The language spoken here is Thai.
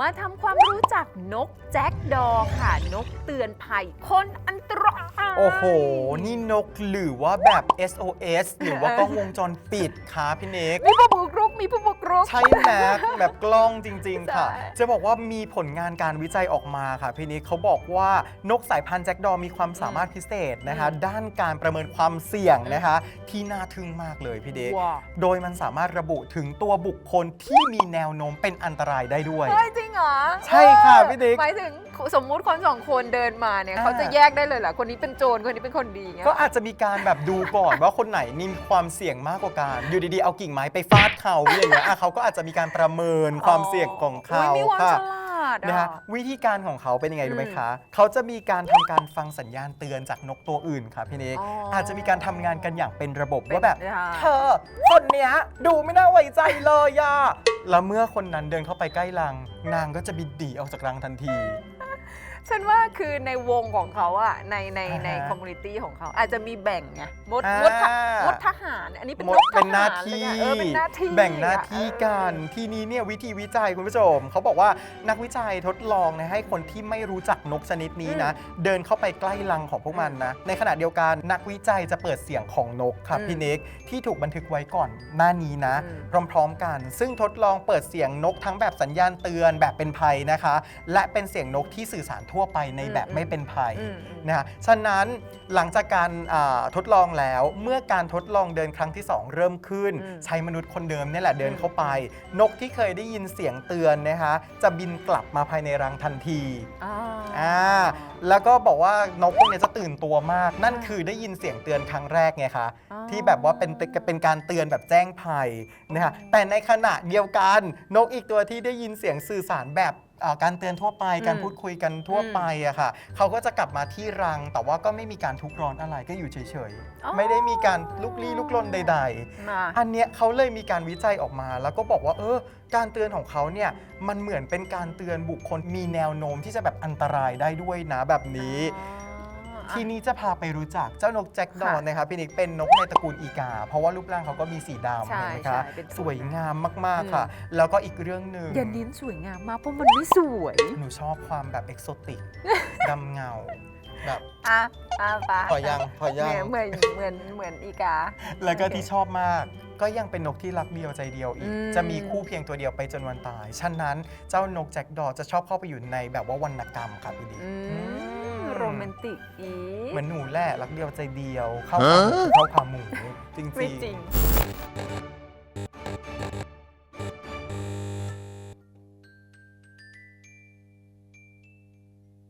มาทำความรู้จักนกแจ็คดอค่ะ นกเตือนภัย คนอันตรายโอ้โห นี่นกหรือว่าแบบ SOS หรือว่ากล้องวงจรปิดคะพี่เน็กมีผู้บุกรุกมีผู้บุกรุก ใช่ไหมแบบกล้องจริง ๆ ค่ะใช่จะบอกว่ามีผลงานการวิจัยออกมาค่ะ พี่นิกเขาบอกว่านกสายพันธุ์แจ็คดอร์มีความสามารถพิเศษนะคะอืมด้านการประเมินความเสี่ยงนะคะ ที่น่าทึ่งมากเลยพี่เด็กว้าโดยมันสามารถระบุถึงตัวบุคคลที่มีแนวโน้มเป็นอันตรายได้ด้วยเฮ้ยจริง เหรอใช่ค่ะพี่ดิ๊ก หมายถึงสมมุติคนสองคนเดินมาเนี่ยอ่าเขาจะแยกได้เลยเหรอคนนี้เป็นโจรคนนี้เป็นคนดีเงี้ย ก็อาจจะมีการแบบดูก่อนว่าคนไหนนี่มีความเสี่ยงมากกว่ากันอยู่ดีๆเอากิ่งไม้ไปฟาดเขาอย่างเงี้ยอะเขาก็อาจจะมีการประเมินความเสี่ยงของเขาอุ๊ยมีความค่ะ ฉลาด นะอะฮะวิธีการของเขาเป็นยังไงรู้ไหมอืมคะ เขาจะมีการทำการฟังสัญญาณเตือนจากนกตัวอื่นค่ะพี่นิกอ๋อออาจจะมีการทำงานกันอย่างเป็นระบบเป็นว่าแบบค่ะเธอคนเนี้ยดูไม่น่าไว้ใจเลยย่าแล้วเมื่อคนนั้นเดินเข้าไปใกล้รัง นางก็จะบินดีออกจากรังทันที ฉันว่าคือในวงของเขาอะในในอ่าฮะในคอมมูนิตี้ของเขา อาจจะมีแบ่งไงมดอ่าม มดทหมดทหารอันนี้เป็นหมนดกทเป็นหน้าหารเลยที่ไงเออเป็นหน้าที่แบ่งหน้าที่อะกันเออทีนี้เนี่ยวิธีวิจัยคุณผู้ชมเขาบอกว่านักวิจัยทดลองนะให้คนที่ไม่รู้จักนกชนิดนี้นะ เดินเข้าไปใกล้รังของพวกมันนะ ในขณะเดียวกันนักวิจัยจะเปิดเสียงของนกครับอืมพี่เน็กที่ถูกบันทึกไว้ก่อนหน้านี้นะอืมพร้อมๆกัน ซึ่งทดลองเปิดเสียงนกทั้งแบบสัญญาณเตือนแบบเป็นภัยนะคะ และเป็นเสียงนกที่สื่อสารทั่วไปในแบบไม่เป็นภัย อืมอืมนะฮะฉะนั้นหลังจากการอ่าทดลองแล้วเมื่อการทดลองเดินครั้งที่ 2 เริ่มขึ้น อืม ใช้มนุษย์คนเดิมเนี่ยแหละเดินอืมเข้าไป นกที่เคยได้ยินเสียงเตือนนะคะจะบินกลับมาภายในรังทันที อ่า อ่าแล้วก็บอกว่านกพวกเนี้ยจะตื่นตัวมาก นั่นคือได้ยินเสียงเตือนครั้งแรกไงคะอ๋อที่แบบว่าเป็นเป็นการเตือนแบบแจ้งภัยนะฮะแต่ในขณะเดียวกันนกอีกตัวที่ได้ยินเสียงสื่อสารแบบ อ่าการเตือนทั่วไปอืมการพูดคุยกันทั่วอืมไปอะค่ะเขาก็จะกลับมาที่รัง แต่ว่าก็ไม่มีการทุกข์ร้อนอะไรก็อยู่เฉยอ๋อ ๆ ไม่ได้มีการลุกลี้ลุกลนใดมาๆอันเนี้ยเขาเลยมีการวิจัยออกมา แล้วก็บอกว่าเออการเตือนของเขาเนี่ยมันเหมือนเป็นการเตือนบุคคลมีแนวโน้มที่จะแบบอันตรายได้ด้วยนะแบบนี้ อ๋อ ทีนี้จะพาไปรู้จักเจ้านกแจ็คดอนค่ะนะครับพี่นิกเป็นนกในตระกูลอีกา เพราะว่ารูปร่างเขาก็มีสีดำใช่เห็นไหมใช่คะเป็นสวยงามมากอืมๆค่ะ แล้วก็อีกเรื่องหนึ่งอย่าเน้นสวยงามมากเพราะมันไม่สวยหนูชอบความแบบเอกโซติกดำเงาแบบอะอะปะพอยังพอยังเหมือนเหมือนเหมือนอีกา แล้วก็โอเคที่ชอบมาก ก็ยังเป็นนกที่รักเดียวใจเดียวอีก อืม จะมีคู่เพียงตัวเดียวไปจนวันตาย ฉะนั้นเจ้านกแจ็คดอจะชอบเข้าไปอยู่ในแบบว่าวรรณกรรมครับพี่ดิอือืมม โรแมนติกอีเหมือนหนูแหละรักเดียวใจเดียว เข้าขาหมูเข้าขาหมูจริงๆ ไม่จริง